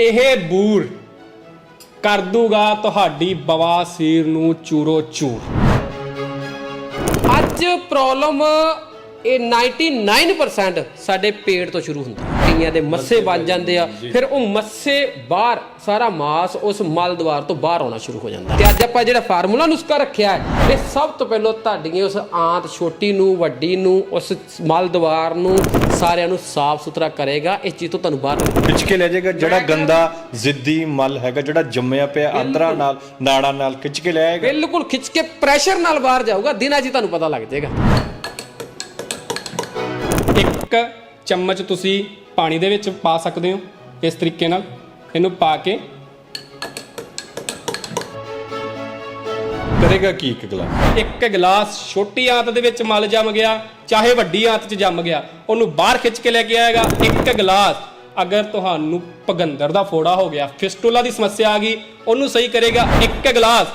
ਇਹ ਬੂਰ ਕਰ ਦੂਗਾ ਤੁਹਾਡੀ ਬਵਾਸੀਰ ਨੂੰ ਚੂਰੋ ਚੂਰ। ਅੱਜ ਪ੍ਰੋਬਲਮ ਇਹ 99% ਸਾਡੇ ਪੇਟ ਤੋਂ ਸ਼ੁਰੂ ਹੁੰਦੀ। ਹੈ ਕਈਆਂ ਦੇ ਮੱਸੇ ਵੱਜ ਜਾਂਦੇ ਆ। ਫਿਰ ਉਹ ਮੱਸੇ ਬਾਹਰ ਸਾਰਾ ਮਾਸ ਉਸ ਮਲ ਦਵਾਰ ਤੋਂ ਬਾਹਰ ਆਉਣਾ ਸ਼ੁਰੂ ਹੋ ਜਾਂਦਾ। ਤੇ ਅੱਜ ਆਪਾਂ ਜਿਹੜਾ ਫਾਰਮੂਲਾ ਨੁਸਖਾ ਰੱਖਿਆ ਹੈ ਇਹ ਸਭ ਤੋਂ ਪਹਿਲਾਂ ਤੁਹਾਡੀਆਂ ਉਸ ਆਂਤ ਛੋਟੀ ਨੂੰ ਵੱਡੀ ਨੂੰ ਉਸ ਮਲ ਦਵਾਰ ਨੂੰ ਸਾਰਿਆਂ ਨੂੰ ਸਾਫ਼ ਸੁਥਰਾ ਕਰੇਗਾ। ਇਸ ਚੀਜ਼ ਤੋਂ ਤੁਹਾਨੂੰ ਬਾਹਰ। ਖਿੱਚ ਕੇ ਲੈ ਜਾਏਗਾ ਜਿਹੜਾ ਗੰਦਾ ਜ਼ਿੱਦੀ ਮਲ ਹੈਗਾ ਜਿਹੜਾ ਜੰਮਿਆ ਪਿਆ ਆਂਦਰਾਂ ਨਾਲ ਨਾੜਾਂ ਨਾਲ ਖਿੱਚ ਕੇ ਲੈ ਆਏਗਾ। ਬਿਲਕੁਲ ਖਿੱਚ ਕੇ ਪ੍ਰੈਸ਼ਰ ਨਾਲ ਬਾਹਰ ਜਾਊਗਾ। ਦਿਨਾਂ ਹੀ ਤੁਹਾਨੂੰ ਪਤਾ ਲੱਗ ਜਾਏਗਾ। ਇੱਕ ਚਮਚ ਤੁਸੀਂ ਪਾਣੀ ਦੇ ਵਿੱਚ ਪਾ ਸਕਦੇ ਹੋ ਇਸ ਤਰੀਕੇ ਨਾਲ। ਇਹਨੂੰ ਪਾ ਕੇ। ਕਰੇਗਾ ਕੀ ਇੱਕ ਗਲਾਸ? ਇੱਕ ਗਲਾਸ ਛੋਟੀ ਆਂਤ ਦੇ ਵਿੱਚ ਮਲ ਜੰਮ ਗਿਆ ਚਾਹੇ ਵੱਡੀ ਆਂਤ 'ਚ ਜੰਮ ਗਿਆ ਉਹਨੂੰ ਬਾਹਰ ਖਿੱਚ ਕੇ ਲੈ ਕੇ ਆਏਗਾ। ਇੱਕ ਗਲਾਸ। ਅਗਰ ਤੁਹਾਨੂੰ ਪਗੰਦਰ ਦਾ ਫੋੜਾ ਹੋ ਗਿਆ ਫਿਸਟੂਲਾ ਦੀ ਸਮੱਸਿਆ ਆ ਗਈ ਉਹਨੂੰ ਸਹੀ ਕਰੇਗਾ ਇੱਕ ਗਲਾਸ।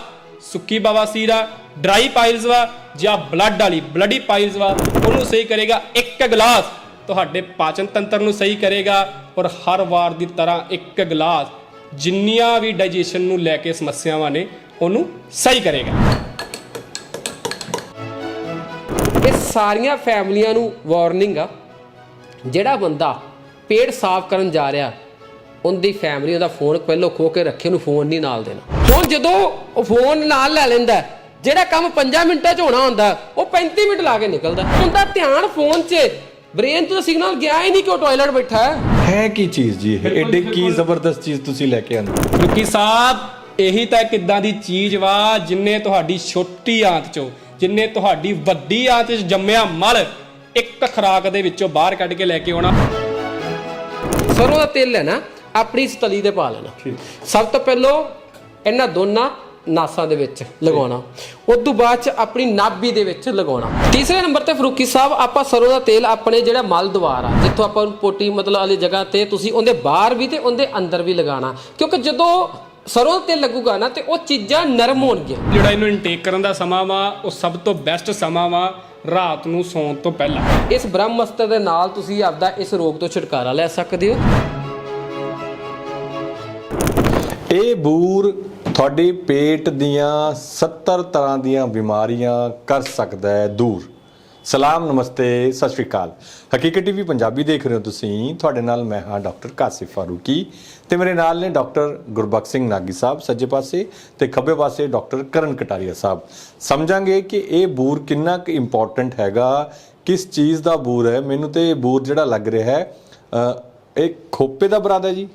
ਸੁੱਕੀ ਬਵਾਸੀਰ ਡਰਾਈ ਪਾਈਲਸ ਵਾ ਜਾਂ ਬਲੱਡ ਵਾਲੀ ਬਲੱਡੀ ਪਾਈਲਸ ਵਾ ਉਹਨੂੰ ਸਹੀ ਕਰੇਗਾ ਇੱਕ ਗਲਾਸ। ਤੁਹਾਡੇ ਪਾਚਨ ਤੰਤਰ ਨੂੰ ਸਹੀ ਕਰੇਗਾ ਔਰ ਹਰ ਵਾਰ ਦੀ ਤਰ੍ਹਾਂ ਇੱਕ ਗਲਾਸ ਜਿੰਨੀਆਂ ਵੀ ਡਾਈਜੈਸ਼ਨ ਨੂੰ ਲੈ ਕੇ ਸਮੱਸਿਆਵਾਂ ਨੇ, ਉਹਨੂੰ ਸਹੀ ਕਰੇਗਾ। ਇਹ ਸਾਰੀਆਂ ਫੈਮਲੀਆਂ ਨੂੰ ਵਾਰਨਿੰਗ ਆ, ਜਿਹੜਾ ਬੰਦਾ ਪੇਟ ਸਾਫ਼ ਕਰਨ ਜਾ ਰਿਹਾ, ਉਹਦੀ ਫੈਮਲੀ ਉਹਦਾ ਫੋਨ ਪਹਿਲਾਂ ਖੋ ਕੇ ਰੱਖੇ, ਉਹਨੂੰ ਫੋਨ ਨਹੀਂ ਨਾਲ ਦੇਣਾ। ਹੁਣ ਜਦੋਂ ਉਹ ਫੋਨ ਨਾਲ ਲੈ ਲੈਂਦਾ, ਜਿਹੜਾ ਕੰਮ 5 ਮਿੰਟਾਂ 'ਚ ਹੋਣਾ ਹੁੰਦਾ, ਉਹ 35 ਮਿੰਟ ਲਾ ਕੇ ਨਿਕਲਦਾ। ਉਹਦਾ ਧਿਆਨ ਫੋਨ 'ਚ ਬ੍ਰੇਨ ਤੋਂ ਸਿਗਨਲ ਗਿਆ ਹੀ ਨਹੀਂ ਕਿ ਉਹ ਟਾਇਲਟ ਬੈਠਾ ਹੈ। ਹੈ ਕੀ ਚੀਜ਼ ਜੀ ਇਹ? ਐਡੇ ਕੀ ਜ਼ਬਰਦਸਤ ਚੀਜ਼ ਤੁਸੀਂ ਲੈ ਕੇ ਆਂਦੇ ਕਿਉਂਕਿ ਸਾਹਿਬ ਇਹੀ ਤਾਂ ਕਿੱਦਾਂ ਦੀ ਚੀਜ਼ ਵਾ ਜਿੰਨੇ ਤੁਹਾਡੀ ਛੋਟੀ ਆਂਤ ਚੋਂ ਜਿੰਨੇ ਤੁਹਾਡੀ ਵੱਡੀ ਆਂਤ 'ਚ ਜੰਮਿਆ ਮਲ ਇੱਕ ਖਰਾਕ ਦੇ ਵਿੱਚੋਂ ਬਾਹਰ ਕੱਢ ਕੇ ਲੈ ਕੇ ਆਉਣਾ। ਸਰੋਂ ਦਾ ਤੇਲ ਲੈਣਾ ਆਪਣੀ ਸਤਲੀ ਤੇ ਪਾ ਲੈਣਾ। ਸਭ ਤੋਂ ਪਹਿਲਾਂ ਇਹਨਾਂ ਦੋਨਾਂ ਨਾਸਾਂ ਦੇ ਵਿੱਚ ਲਗਾਉਣਾ। ਉਸ ਤੋਂ ਬਾਅਦ ਚ ਆਪਣੀ ਨਾਭੀ ਦੇ ਵਿੱਚ ਲਗਾਉਣਾ। ਤੀਸਰੇ ਨੰਬਰ ਤੇ ਫਰੂਕੀ ਸਾਹਿਬ ਆਪਾਂ ਸਰੋਂ ਦਾ ਤੇਲ ਆਪਣੇ ਜਿਹੜਾ ਮਲ ਦਵਾਰ ਆ ਜਿੱਥੋਂ ਆਪਾਂ ਨੂੰ ਪੋਟੀ ਮਤਲਬ ਵਾਲੀ ਜਗ੍ਹਾ ਤੇ ਤੁਸੀਂ ਉਹਦੇ ਬਾਹਰ ਵੀ ਤੇ ਉਹਦੇ ਅੰਦਰ ਵੀ ਲਗਾਉਣਾ। ਕਿਉਂਕਿ ਜਦੋਂ ਸਰੋਂ ਦਾ ਤੇਲ ਲੱਗੂਗਾ ਨਾ ਤੇ ਉਹ ਚੀਜ਼ਾਂ ਨਰਮ ਹੋਣਗੀਆਂ। ਜਿਹੜਾ ਇਹਨੂੰ ਇਨਟੇਕ ਕਰਨ ਦਾ ਸਮਾਂ ਵਾ ਉਹ ਸਭ ਤੋਂ ਬੈਸਟ ਸਮਾਂ ਵਾ ਰਾਤ ਨੂੰ ਸੌਣ ਤੋਂ ਪਹਿਲਾਂ। ਇਸ ਬ੍ਰਹਮਸਤਰ ਦੇ ਨਾਲ ਤੁਸੀਂ ਆਪਦਾ ਇਸ ਰੋਗ ਤੋਂ ਛੁਟਕਾਰਾ ਲੈ ਸਕਦੇ ਹੋ। ਇਹ ਬੂਰ ਤੁਹਾਡੀ ਪੇਟ ਦੀਆਂ 70 ਤਰ੍ਹਾਂ ਦੀਆਂ ਬਿਮਾਰੀਆਂ ਕਰ ਸਕਦਾ ਹੈ ਦੂਰ। ਸਲਾਮ, ਨਮਸਤੇ, ਸਤਿ ਸ਼੍ਰੀ ਅਕਾਲ। ਹਕੀਕਤ ਟੀਵੀ ਪੰਜਾਬੀ ਦੇਖ ਰਹੇ ਹੋ ਤੁਸੀਂ। ਤੁਹਾਡੇ ਨਾਲ ਮੈਂ ਹਾਂ ਡਾਕਟਰ ਕਾਸਿਫ ਫਾਰੂਕੀ ਤੇ ਮੇਰੇ ਨਾਲ ਨੇ ਡਾਕਟਰ ਗੁਰਬਖਸ਼ ਸਿੰਘ ਨਾਗੀ ਸਾਹਿਬ ਸੱਜੇ ਪਾਸੇ ਤੇ ਖੱਬੇ ਪਾਸੇ ਡਾਕਟਰ ਕਰਨ ਕਟਾਰੀਆ ਸਾਹਿਬ। ਸਮਝਾਂਗੇ ਕਿ ਇਹ ਬੂਰ ਕਿੰਨਾ ਕੁ ਇੰਪੋਰਟੈਂਟ ਹੈਗਾ, ਕਿਸ ਚੀਜ਼ ਦਾ ਬੂਰ ਹੈ। ਮੈਨੂੰ ਤੇ ਇਹ ਬੂਰ ਜਿਹੜਾ ਲੱਗ ਰਿਹਾ ਹੈ ਇਹ ਖੋਪੇ ਦਾ ਬਰਾਦਾ ਜੀ।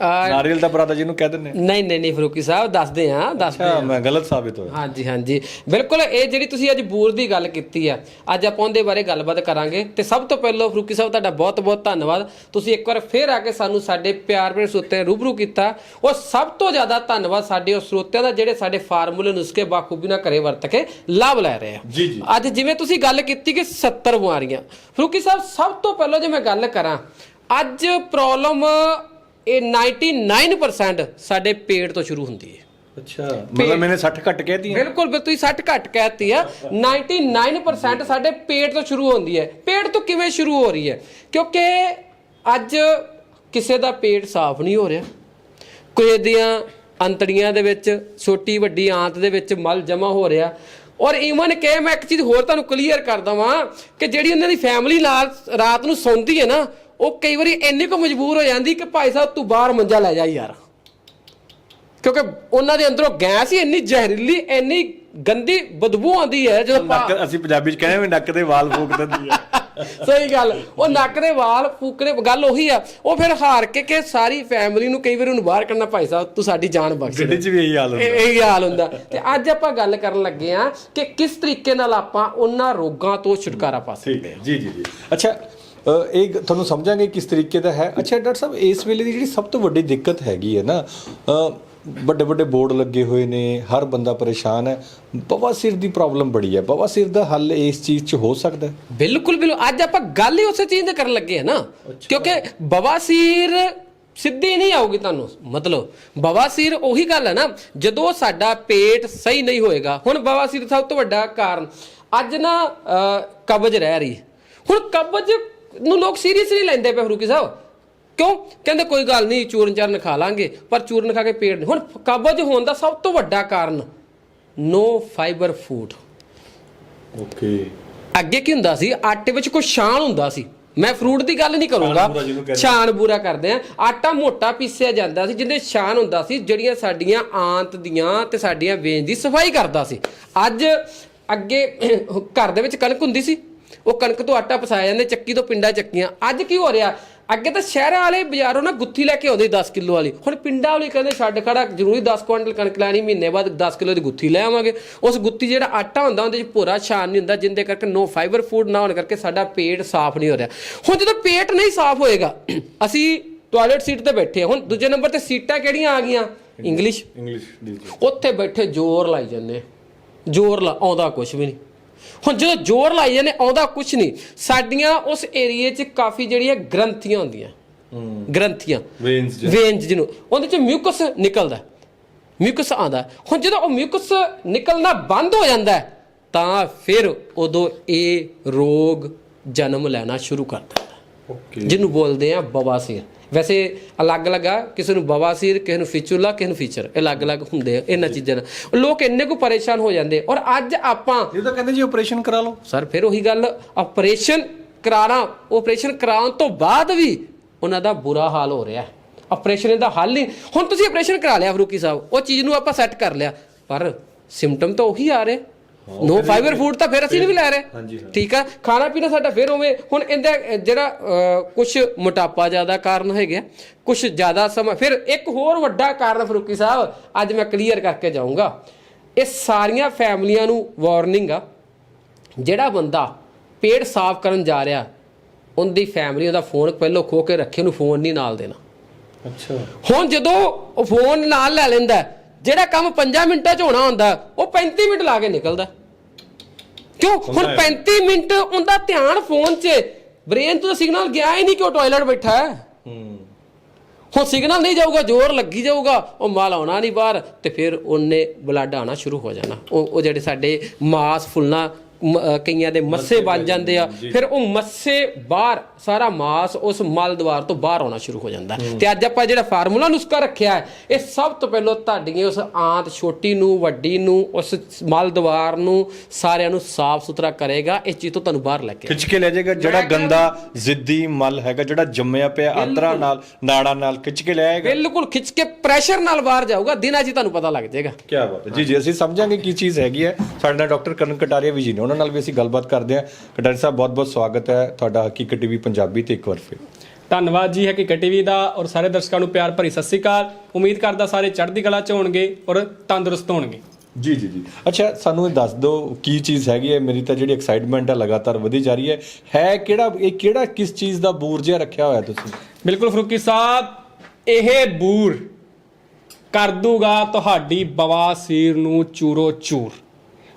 ਨਾਰੀਅਲ ਦਾ ਬਰਾਦਾ ਜਿਹਨੂੰ ਕਹਿ ਦਿੰਦੇ ਨਹੀਂ ਨਹੀਂ ਨਹੀਂ ਫਰੂਕੀ ਸਾਹਿਬ ਦੱਸਦੇ ਆ ਦੱਸਦੇ ਹਾਂ ਆ। ਮੈਂ ਗਲਤ ਸਾਬਿਤ ਹੋਇਆ। ਹਾਂਜੀ ਹਾਂਜੀ। ਬਿਲਕੁਲ ਇਹ ਜਿਹੜੀ ਤੁਸੀਂ ਅੱਜ ਬੂਰ ਦੀ ਗੱਲ ਕੀਤੀ ਆ ਅੱਜ ਆਪਾਂ ਉਹਦੇ ਬਾਰੇ ਗੱਲਬਾਤ ਕਰਾਂਗੇ। ਤੇ ਸਭ ਤੋਂ ਪਹਿਲਾਂ ਫਰੂਕੀ ਸਾਹਿਬ ਤੁਹਾਡਾ ਬਹੁਤ ਬਹੁਤ ਧੰਨਵਾਦ। ਤੁਸੀਂ ਇੱਕ ਵਾਰ ਫੇਰ ਆ ਕੇ ਸਾਨੂੰ ਸਾਡੇ ਪਿਆਰ ਭਰੇ ਸਰੋਤਿਆਂ ਰੂਬਰੂ ਕੀਤਾ। ਉਹ ਸਭ ਤੋਂ ਜ਼ਿਆਦਾ ਧੰਨਵਾਦ ਸਾਡੇ ਉਸ ਸਰੋਤਿਆਂ ਦਾ ਜਿਹੜੇ ਸਾਡੇ ਫਾਰਮੂਲੇ ਨੁਸਖੇ ਬਾਖੂਬੀ ਨਾਲ ਘਰੇ ਵਰਤ ਕੇ ਲਾਭ ਲੈ ਰਹੇ ਆ। ਜੀ, ਜੀ। ਅੱਜ ਜਿਵੇਂ ਤੁਸੀਂ ਗੱਲ ਕੀਤੀ ਕਿ 70 ਬਿਮਾਰੀਆਂ। ਫਰੂਕੀ ਸਾਹਿਬ ਸਭ ਤੋਂ ਪਹਿਲਾਂ ਜੇ ਮੈਂ ਗੱਲ ਕਰਾਂ ਅੱਜ ਪ੍ਰੋਬਲਮ ਇਹ 99% ਸਾਡੇ ਪੇਟ ਤੋਂ ਸ਼ੁਰੂ ਹੁੰਦੀ ਹੈ। ਅੱਛਾ ਮਤਲਬ ਮੈਨੇ 60 ਘੱਟ ਕਹਿਤੀ ਬਿਲਕੁਲ ਬਿਲਕੁਲ ਤੁਸੀਂ 60 ਘੱਟ ਕਹਿਤੀ ਆ। 99% ਸਾਡੇ ਪੇਟ ਤੋਂ ਸ਼ੁਰੂ ਹੁੰਦੀ ਹੈ। ਪੇਟ ਤੋਂ ਕਿਵੇਂ ਸ਼ੁਰੂ ਹੋ ਰਹੀ ਹੈ? ਕਿਉਂਕਿ ਅੱਜ ਕਿਸੇ ਦਾ ਪੇਟ ਸਾਫ਼ ਨਹੀਂ ਹੋ ਰਿਹਾ। ਕਿਸੇ ਦੀਆਂ ਅੰਤੜੀਆਂ ਦੇ ਵਿੱਚ ਛੋਟੀ ਵੱਡੀ ਆਂਤ ਦੇ ਵਿੱਚ ਮਲ ਜਮਾ ਹੋ ਰਿਹਾ। ਔਰ ਈਵਨ ਕਿ ਮੈਂ ਇੱਕ ਚੀਜ਼ ਹੋਰ ਤੁਹਾਨੂੰ ਕਲੀਅਰ ਕਰ ਦਵਾਂ ਕਿ ਜਿਹੜੀ ਉਹਨਾਂ ਦੀ ਫੈਮਿਲੀ ਰਾਤ ਨੂੰ ਸੌਂਦੀ ਹੈ ਨਾ ਉਹ ਕਈ ਵਾਰੀ ਇੰਨੀ ਕੁ ਮਜਬੂਰ ਹੋ ਜਾਂਦੀ ਕਿ ਭਾਈ ਸਾਹਿਬ ਤੂੰ ਬਾਹਰ ਮੰਜਾ ਲੈ ਜਾ ਯਾਰ। ਕਿਉਂਕਿ ਉਹਨਾਂ ਦੇ ਅੰਦਰੋਂ ਗੈਸ ਹੀ ਇੰਨੀ ਜ਼ਹਿਰੀਲੀ ਇੰਨੀ ਗੰਦੀ ਬਦਬੂ ਆਉਂਦੀ ਹੈ ਜਦੋਂ ਨੱਕ ਅਸੀਂ ਪੰਜਾਬੀ ਚ ਕਹਿੰਦੇ ਵੀ ਨੱਕ ਦੇ ਵਾਲ ਫੂਕ ਦਿੰਦੀ ਆ। ਸਹੀ ਗੱਲ। ਉਹ ਨੱਕ ਦੇ ਵਾਲ ਫੂਕਣੇ ਗੱਲ ਉਹੀ ਆ। ਉਹ ਫਿਰ ਹਾਰ ਕੇ ਕਿ ਸਾਰੀ ਫੈਮਿਲੀ ਨੂੰ ਕਈ ਵਾਰੀ ਉਹਨੂੰ ਬਾਹਰ ਕੱਢਣਾ ਭਾਈ ਸਾਹਿਬ ਤੂੰ ਸਾਡੀ ਜਾਨ ਬਖਸ਼ ਗੱਡੀ ਚ ਵੀ ਇਹੀ ਹਾਲ ਹੁੰਦਾ। ਇਹ ਹਾਲ ਹੁੰਦਾ। ਤੇ ਅੱਜ ਆਪਾਂ ਗੱਲ ਕਰਨ ਲੱਗੇ ਆ ਕਿ ਕਿਸ ਤਰੀਕੇ ਨਾਲ ਆਪਾਂ ਉਹਨਾਂ ਰੋਗਾਂ ਤੋਂ ਛੁਟਕਾਰਾ ਪਾ ਸਕਦੇ ਹੈ। ਜੀ ਜੀ ਜੀ। ਅੱਛਾ ਇਹ ਤੁਹਾਨੂੰ ਸਮਝਾਂਗੇ ਕਿਸ ਤਰੀਕੇ ਦਾ ਹੈ। ਅੱਛਾ ਡਾਕਟਰ ਸਾਹਿਬ ਇਸ ਵੇਲੇ ਦੀ ਜਿਹੜੀ ਸਭ ਤੋਂ ਵੱਡੀ ਦਿੱਕਤ ਹੈਗੀ ਹੈ ਨਾ ਅ, ਵੱਡੇ ਵੱਡੇ ਬੋਰਡ ਲੱਗੇ ਹੋਏ ਨੇ ਹਰ ਬੰਦਾ ਪਰੇਸ਼ਾਨ ਹੈ ਬਵਾਸੀਰ ਦੀ ਪ੍ਰੋਬਲਮ ਬੜੀ ਹੈ। ਬਵਾਸੀਰ ਦਾ ਹੱਲ ਇਸ ਚੀਜ਼ 'ਚ ਹੋ ਸਕਦਾ ਹੈ। ਬਿਲਕੁਲ ਬਿਲਕੁਲ। ਅੱਜ ਆਪਾਂ ਗੱਲ ਹੀ ਉਸੇ ਚੀਜ਼ ਤੇ ਕਰਨ ਲੱਗੇ ਆ ਨਾ ਕਿਉਂਕਿ ਬਵਾਸੀਰ ਸਿੱਧੀ ਨਹੀਂ ਆਊਗੀ ਤੁਹਾਨੂੰ ਮਤਲਬ ਬਵਾਸੀਰ ਉਹੀ ਗੱਲ ਹੈ ਨਾ ਜਦੋਂ ਸਾਡਾ ਪੇਟ ਸਹੀ ਨਹੀਂ ਹੋਏਗਾ ਹੁਣ ਬਵਾਸੀਰ ਸਭ ਤੋਂ ਵੱਡਾ ਕਾਰਨ ਅੱਜ ਨਾ ਅਹ, ਕਬਜ਼ ਰਹਿ ਰਹੀ। ਹੁਣ ਕਬਜ਼ ਨੂੰ ਲੋਕ ਸੀਰੀਅਸਲੀ ਲੈਂਦੇ ਪਏ ਫਰੂਕੀ ਸਾਹਿਬ। ਕਿਉਂ? ਕਹਿੰਦੇ ਕੋਈ ਗੱਲ ਨਹੀਂ ਚੂਰਨ ਚਰਨ ਖਾ ਲਾਂਗੇ ਪਰ ਚੂਰਨ ਖਾ ਕੇ ਪੇਟ ਨਹੀਂ। ਹੁਣ ਕਬਜ਼ ਹੋਣ ਦਾ ਸਭ ਤੋਂ ਵੱਡਾ ਕਾਰਨ ਨੋ ਫਾਈਬਰ ਫੂਡ ਓਕੇ। ਅੱਗੇ ਕੀ ਹੁੰਦਾ ਸੀ? ਆਟੇ ਵਿੱਚ ਕੋਈ ਛਾਣ ਹੁੰਦਾ ਸੀ। ਮੈਂ ਫਰੂਟ ਦੀ ਗੱਲ ਨਹੀਂ ਕਰੂੰਗਾ। ਛਾਣ ਬੂਰਾ ਕਰਦੇ ਆ। ਆਟਾ ਮੋਟਾ ਪੀਸਿਆ ਜਾਂਦਾ ਸੀ ਜਿੰਦੇ ਛਾਣ ਹੁੰਦਾ ਸੀ ਜਿਹੜੀਆਂ ਸਾਡੀਆਂ ਆਂਤ ਦੀਆਂ ਤੇ ਸਾਡੀਆਂ ਵੇਂਜ ਦੀ ਸਫ਼ਾਈ ਕਰਦਾ ਸੀ। ਅੱਜ ਅੱਗੇ ਘਰ ਦੇ ਵਿੱਚ ਕਣਕ ਹੁੰਦੀ ਸੀ। ਉਹ ਕਣਕ ਤੋਂ ਆਟਾ ਪਸਾਇਆ ਜਾਂਦਾ ਚੱਕੀ ਤੋਂ ਪਿੰਡਾਂ ਚੱਕੀਆਂ। ਅੱਜ ਕੀ ਹੋ ਰਿਹਾ? ਅੱਗੇ ਤਾਂ ਸ਼ਹਿਰਾਂ ਵਾਲੇ ਬਾਜ਼ਾਰੋਂ ਨਾ ਗੁੱਥੀ ਲੈ ਕੇ ਆਉਂਦੇ 10 ਕਿਲੋ ਵਾਲੀ। ਹੁਣ ਪਿੰਡਾਂ ਵਾਲੇ ਕਹਿੰਦੇ ਛੱਡ ਖੜਾ ਜ਼ਰੂਰੀ 10 ਕੁਇੰਟਲ ਕਣਕ ਲੈਣੀ ਮਹੀਨੇ ਬਾਅਦ 10 ਕਿਲੋ ਦੀ ਗੁੱਥੀ ਲੈ ਆਵਾਂਗੇ। ਉਸ ਗੁੱਥੀ ਜਿਹੜਾ ਆਟਾ ਹੁੰਦਾ ਉਹਦੇ ਵਿੱਚ ਭੋਰਾ ਛਾਨ ਨਹੀਂ ਹੁੰਦਾ ਜਿੰਦੇ ਕਰਕੇ ਨੋ ਫਾਈਬਰ ਫੂਡ ਨਾ ਹੋਣ ਕਰਕੇ ਸਾਡਾ ਪੇਟ ਸਾਫ਼ ਨਹੀਂ ਹੋ ਰਿਹਾ। ਹੁਣ ਜਦੋਂ ਪੇਟ ਨਹੀਂ ਸਾਫ਼ ਹੋਏਗਾ ਅਸੀਂ ਟਾਇਲਟ ਸੀਟ ਤੇ ਬੈਠੇ। ਹੁਣ ਦੂਜੇ ਨੰਬਰ ਤੇ ਸੀਟਾਂ ਕਿਹੜੀਆਂ ਆ ਗਈਆਂ? ਇੰਗਲਿਸ਼ ਇੰਗਲਿਸ਼ ਉੱਥੇ ਬੈਠੇ ਜ਼ੋਰ ਲਾਈ ਜਾਂਦੇ। ਜ਼ੋਰ ਲਾ ਆਉਂਦਾ ਕੁਝ ਵੀ ਨਹੀਂ। ਹੁਣ ਜਦੋਂ ਜ਼ੋਰ ਲਾਈ ਜਾਂਦੇ ਆਉਂਦਾ ਕੁਝ ਨਹੀਂ। ਸਾਡੀਆਂ ਉਸ ਏਰੀਏ 'ਚ ਕਾਫੀ ਜਿਹੜੀਆਂ ਗ੍ਰੰਥੀਆਂ ਹੁੰਦੀਆਂ। ਗ੍ਰੰਥੀਆਂ। ਵੇਨਸ ਵੇਨਸ ਜਿਹਨੂੰ। ਉਹਦੇ 'ਚ ਮਿਊਕਸ ਨਿਕਲਦਾ। ਮਿਊਕਸ ਆਂਦਾ ਹੁਣ ਜਦੋਂ ਉਹ ਮਿਊਕਸ ਨਿਕਲਣਾ ਬੰਦ ਹੋ ਜਾਂਦਾ ਤਾਂ ਫਿਰ ਉਦੋਂ ਇਹ ਰੋਗ ਜਨਮ ਲੈਣਾ ਸ਼ੁਰੂ ਕਰ ਦਿੰਦਾ। ਓਕੇ ਜਿਹਨੂੰ ਬੋਲਦੇ ਆ ਬਵਾਸੀਰ ਵੈਸੇ ਅਲੱਗ-ਅਲੱਗ ਆ ਕਿਸੇ ਨੂੰ ਬਵਾਸੀਰ ਕਿਸੇ ਨੂੰ ਫਿਚੂਲਾ ਕਿਸੇ ਨੂੰ ਫੀਚਰ। ਇਹ ਅਲੱਗ-ਅਲੱਗ ਹੁੰਦੇ ਆ ਇਹਨਾਂ ਚੀਜ਼ਾਂ ਨਾਲ। ਲੋਕ ਇੰਨੇ ਕੁ ਪਰੇਸ਼ਾਨ ਹੋ ਜਾਂਦੇ ਔਰ ਅੱਜ ਆਪਾਂ ਇਹ ਤਾਂ ਕਹਿੰਦੇ ਜੀ ਆਪਰੇਸ਼ਨ ਕਰਾ ਲਓ। ਸਰ ਫਿਰ ਉਹੀ ਗੱਲ ਆਪਰੇਸ਼ਨ ਕਰਾਣਾ। ਆਪਰੇਸ਼ਨ ਕਰਾਉਣ ਤੋਂ ਬਾਅਦ ਵੀ ਉਹਨਾਂ ਦਾ ਬੁਰਾ ਹਾਲ ਹੋ ਰਿਹਾ। ਆਪਰੇਸ਼ਨ ਦਾ ਹੱਲ ਨਹੀਂ। ਹੁਣ ਤੁਸੀਂ ਆਪਰੇਸ਼ਨ ਕਰਾ ਲਿਆ ਫਰੂਕੀ ਸਾਹਿਬ। ਉਹ ਚੀਜ਼ ਨੂੰ ਆਪਾਂ ਸੈੱਟ ਕਰ ਲਿਆ। ਪਰ ਸਿੰਪਟਮ ਤਾਂ ਉਹੀ ਆ ਰਹੇ। ਨੋ ਫਾਈਬਰ ਫੂਡ ਤਾਂ ਫਿਰ ਅਸੀਂ ਨਹੀਂ ਵੀ ਲੈ ਰਹੇ। ਠੀਕ ਆ? ਖਾਣਾ ਪੀਣਾ ਸਾਡਾ ਫਿਰ ਉਵੇਂ ਹੁਣ ਇਹਦਾ ਜਿਹੜਾ ਕੁਝ ਮੋਟਾਪਾ ਜ਼ਿਆਦਾ ਕਾਰਨ ਹੈਗਾ ਕੁਝ ਜ਼ਿਆਦਾ ਸਮਾਂ ਫਿਰ ਇੱਕ ਹੋਰ ਵੱਡਾ ਕਾਰਨ ਫਰੂਕੀ ਸਾਹਿਬ ਅੱਜ ਮੈਂ ਕਲੀਅਰ ਕਰਕੇ ਜਾਊਂਗਾ। ਇਹ ਸਾਰੀਆਂ ਫੈਮਲੀਆਂ ਨੂੰ ਵਾਰਨਿੰਗ ਆ ਜਿਹੜਾ ਬੰਦਾ ਪੇਟ ਸਾਫ਼ ਕਰਨ ਜਾ ਰਿਹਾ ਉਹਦੀ ਫੈਮਿਲੀ ਉਹਦਾ ਫੋਨ ਪਹਿਲਾਂ ਖੋ ਕੇ ਰੱਖੇ ਉਹਨੂੰ ਫੋਨ ਨਹੀਂ ਨਾਲ ਦੇਣਾ। ਅੱਛਾ। ਹੁਣ ਜਦੋਂ ਉਹ ਫੋਨ ਨਾਲ ਲੈ ਲੈਂਦਾ ਜਿਹੜਾ ਕੰਮ 5 ਮਿੰਟਾਂ 'ਚ ਹੋਣਾ ਹੁੰਦਾ ਉਹ 35 ਮਿੰਟ ਲਾ ਕੇ ਨਿਕਲਦਾ। ਕਿਉਂ? ਹੁਣ ਹੁੰਦਾ ਹੈ। 35 ਮਿੰਟ ਉਹਦਾ ਧਿਆਨ ਫੋਨ 'ਚ। ਬ੍ਰੇਨ ਤੋਂ ਸਿਗਨਲ ਗਿਆ ਹੀ ਨਹੀਂ ਕਿ ਉਹ ਟਾਇਲਟ ਬੈਠਾ ਹੈ। ਹੂੰ। ਹੁਣ ਸਿਗਨਲ ਨਹੀਂ ਜਾਊਗਾ ਜ਼ੋਰ ਲੱਗੀ ਜਾਊਗਾ ਉਹ ਮਾਲ ਆਉਣਾ ਨਹੀਂ ਬਾਹਰ ਤੇ ਫਿਰ ਉਹਨੇ ਬਲੱਡ ਆਉਣਾ ਸ਼ੁਰੂ ਹੋ ਜਾਣਾ। ਉਹ ਜਿਹੜੇ ਸਾਡੇ ਮਾਸ ਫੁੱਲਣਾ ਕਈਆਂ ਦੇ ਮੱਸੇ ਬਣ ਜਾਂਦੇ ਆ। ਫਿਰ ਉਹ ਮੱਸੇ ਬਾਹਰ ਸਾਰਾ ਮਾਸ ਉਸ ਮਲ ਦਵਾਰ ਤੋਂ ਬਾਹਰ ਆਉਣਾ ਸ਼ੁਰੂ ਹੋ ਜਾਂਦਾ। ਤੇ ਅੱਜ ਆਪਾਂ ਜਿਹੜਾ ਫਾਰਮੂਲਾ ਨੁਸਖਾ ਰੱਖਿਆ ਹੈ ਇਹ ਸਭ ਤੋਂ ਪਹਿਲਾਂ ਤੁਹਾਡੀਆਂ ਉਸ ਆਂਤ ਛੋਟੀ ਨੂੰ ਵੱਡੀ ਨੂੰ ਉਸ ਮਲ ਦਵਾਰ ਨੂੰ ਸਾਰਿਆਂ ਨੂੰ ਸਾਫ਼ ਸੁਥਰਾ ਕਰੇਗਾ ਇਸ ਚੀਜ਼ ਤੋਂ ਤੁਹਾਨੂੰ ਬਾਹਰ ਲੈ ਕੇ ਖਿੱਚ ਕੇ ਲੈ ਜਾਏਗਾ ਜਿਹੜਾ ਗੰਦਾ ਜ਼ਿੱਦੀ ਮਲ ਹੈਗਾ ਜਿਹੜਾ ਜੰਮਿਆ ਪਿਆ ਆਂਦਰਾਂ ਨਾਲ ਨਾੜਾਂ ਨਾਲ ਖਿੱਚ ਕੇ ਲੈ ਆਏਗਾ। ਬਿਲਕੁਲ ਖਿੱਚ ਕੇ ਪ੍ਰੈਸ਼ਰ ਨਾਲ ਬਾਹਰ ਜਾਊਗਾ ਦਿਨਾਂ 'ਚ ਹੀ ਤੁਹਾਨੂੰ ਪਤਾ ਲੱਗ ਜਾਏਗਾ। ਕੀ ਬਾਤ ਹੈ। ਜੀ ਜੀ ਅਸੀਂ ਸਮਝਾਂਗੇ ਕੀ ਚੀਜ਼ ਹੈਗੀ ਹੈ। ਸਾਡੇ ਨਾਲ ਡਾਕਟਰ ਕਰਨ ਕਟਾਰੀਆ ਵੀ ਜੀ ਨੇ ਉਹਨਾਂ ਨਾਲ ਵੀ ਅਸੀਂ ਗੱਲਬਾਤ ਕਰਦੇ ਹਾਂ। ਕਟਾਰੀਆ ਸਾਹਿਬ ਬਹੁਤ ਬਹੁਤ ਸਵਾਗਤ ਹੈ ਤੁਹਾਡਾ ਹਕੀਕਤ ਟੀਵੀ ਪੰਜਾਬੀ ਤੇ ਇੱਕ ਵਾਰ ਫਿਰ। ਧੰਨਵਾਦ ਜੀ ਹਕੀਕਤ ਟੀਵੀ ਦਾ ਔਰ ਸਾਰੇ ਦਰਸ਼ਕਾਂ ਨੂੰ ਪਿਆਰ ਭਰੀ ਸਤਿ ਸ੍ਰੀ ਅਕਾਲ। ਉਮੀਦ ਕਰਦਾ ਸਾਰੇ ਚੜ੍ਹਦੀ ਕਲਾ ਚ ਹੋਣਗੇ ਔਰ ਤੰਦਰੁਸਤ ਹੋਣਗੇ। ਜੀ ਜੀ ਜੀ। ਅੱਛਾ ਸਾਨੂੰ ਇਹ ਦੱਸ ਦਿਓ ਕੀ ਚੀਜ਼ ਹੈਗੀ ਹੈ। ਮੇਰੀ ਤਾਂ ਜਿਹੜੀ ਐਕਸਾਈਟਮੈਂਟ ਹੈ ਲਗਾਤਾਰ ਵਧੀ ਜਾ ਰਹੀ ਹੈ। ਹੈ ਕਿਹੜਾ ਇਹ ਕਿਹੜਾ ਕਿਸ ਚੀਜ਼ ਦਾ ਬੂਰ ਜਿਹਾ ਰੱਖਿਆ ਹੋਇਆ ਤੁਸੀਂ? ਬਿਲਕੁਲ ਫਰੂਕੀ ਸਾਹਿਬ ਇਹ ਬੂਰ ਕਰ ਦੂਗਾ ਤੁਹਾਡੀ ਬਵਾਸੀਰ ਨੂੰ ਚੂਰੋ ਚੂਰ